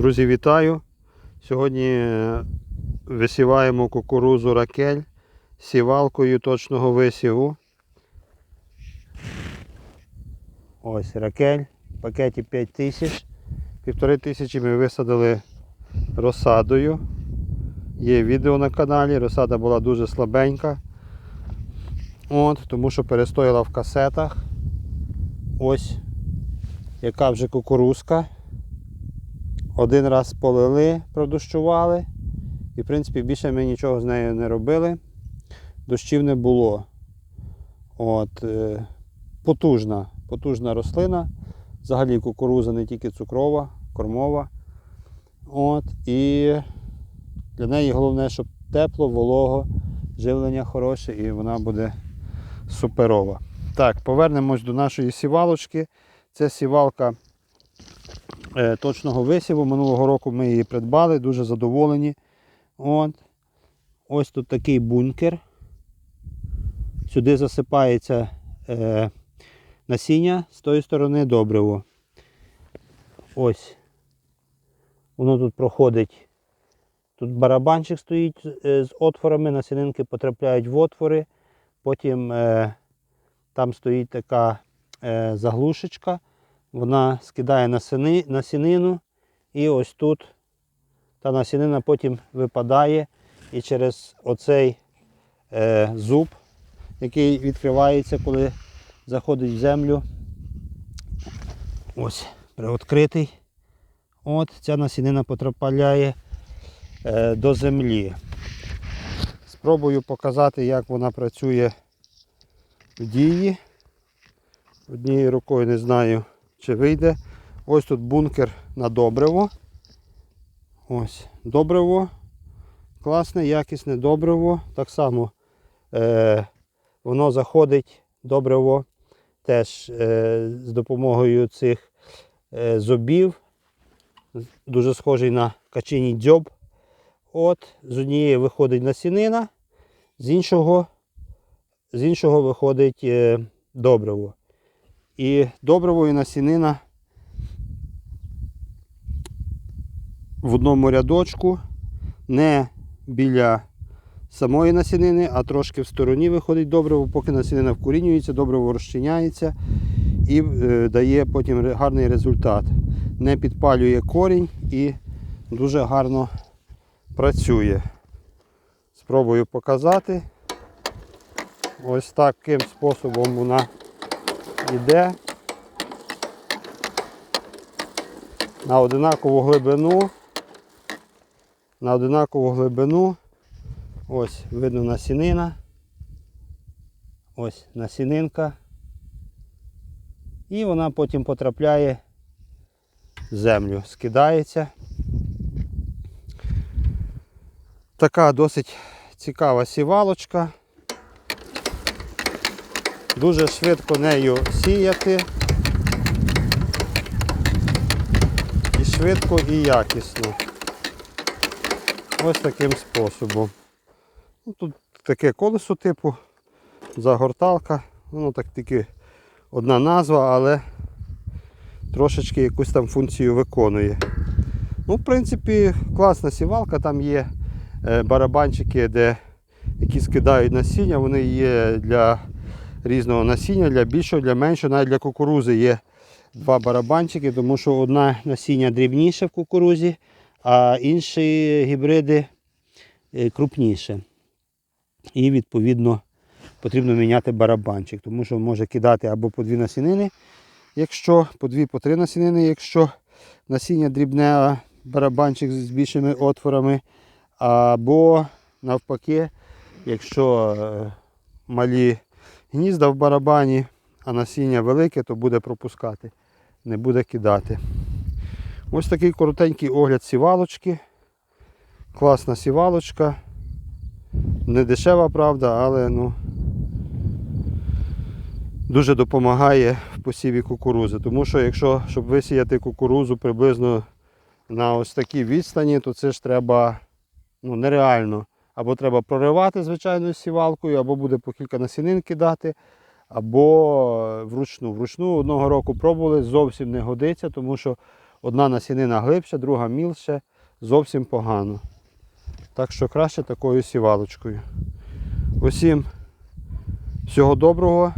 Друзі, вітаю! Сьогодні е, висіваємо кукурузу ракель сівалкою точного висіву. Ось ракель в пакеті 5000. Півтори тисячі ми висадили розсадою. Є відео на каналі, розсада була дуже слабенька. От, тому що перестояла в касетах. Ось яка вже кукурузка. Один раз полили, продощували. І в принципі більше ми нічого з нею не робили. Дощів не було. От, е, потужна, потужна рослина. Взагалі кукуруза не тільки цукрова, кормова. От, і для неї головне, щоб тепло, волого, живлення хороше і вона буде суперова. Так, повернемось до нашої сівалочки. Це сівалка точного висіву. Минулого року ми її придбали, дуже задоволені. От. Ось тут такий бункер. Сюди засипається е, насіння, з тої сторони добриво. Ось. Воно тут проходить. Тут барабанчик стоїть е, з отворами, насінинки потрапляють в отвори. Потім е, там стоїть така е, заглушечка. Вона скидає насини, насінину. І ось тут та насінина потім випадає. І через оцей е, зуб, який відкривається, коли заходить в землю. Ось, приоткритий. От ця насінина потрапляє е, до землі. Спробую показати, як вона працює в дії. Однією рукою не знаю, чи вийде. Ось тут бункер на добриво. Ось, добриво. Класне, якісне добриво. Так само е, воно заходить добриво теж е, з допомогою цих е, зубів. Дуже схожий на качиний дзьоб. От, з однієї виходить насінина, з іншого, з іншого виходить е, добриво. І добриво і насінина в одному рядочку, не біля самої насінини, а трошки в стороні виходить добриво, поки насінина вкорінюється, добриво розчиняється і е, дає потім гарний результат. Не підпалює корінь і дуже гарно працює. Спробую показати. Ось таким способом вона йде на одинакову глибину. На одинакову глибину. Ось видно насінина. Ось насінинка. І вона потім потрапляє в землю, скидається. Така досить цікава сівалочка. Дуже швидко нею сіяти. І швидко і якісно. Ось таким способом. Ну, тут таке колесо типу, загорталка. Воно так тільки одна назва, але трошечки якусь там функцію виконує. Ну, в принципі, класна сівалка, там є е, барабанчики, де, які скидають насіння, вони є для різного насіння, для більшого, для меншого, навіть для кукурузи є два барабанчики, тому що одна насіння дрібніше в кукурузі, а інші гібриди е, крупніше. І відповідно потрібно міняти барабанчик, тому що може кидати або по дві насінини, якщо по дві, по три насінини, якщо насіння дрібне, а барабанчик з більшими отворами, або навпаки, якщо е, малі гнізда в барабані, а насіння велике, то буде пропускати, не буде кидати. Ось такий коротенький огляд сівалочки. Класна сівалочка. Не дешева, правда, але ну, дуже допомагає в посіві кукурузи. Тому що якщо щоб висіяти кукурузу приблизно на ось такій відстані, то це ж треба ну, нереально. Або треба проривати звичайною сівалкою, або буде по кілька насінин кидати, або вручну. Вручну одного року пробували, зовсім не годиться, тому що Одна насінина глибше, друга мілше, зовсім погано. Так що краще такою сівалочкою. Усім всього доброго.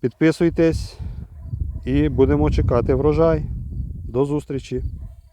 Підписуйтесь і будемо чекати врожай. До зустрічі!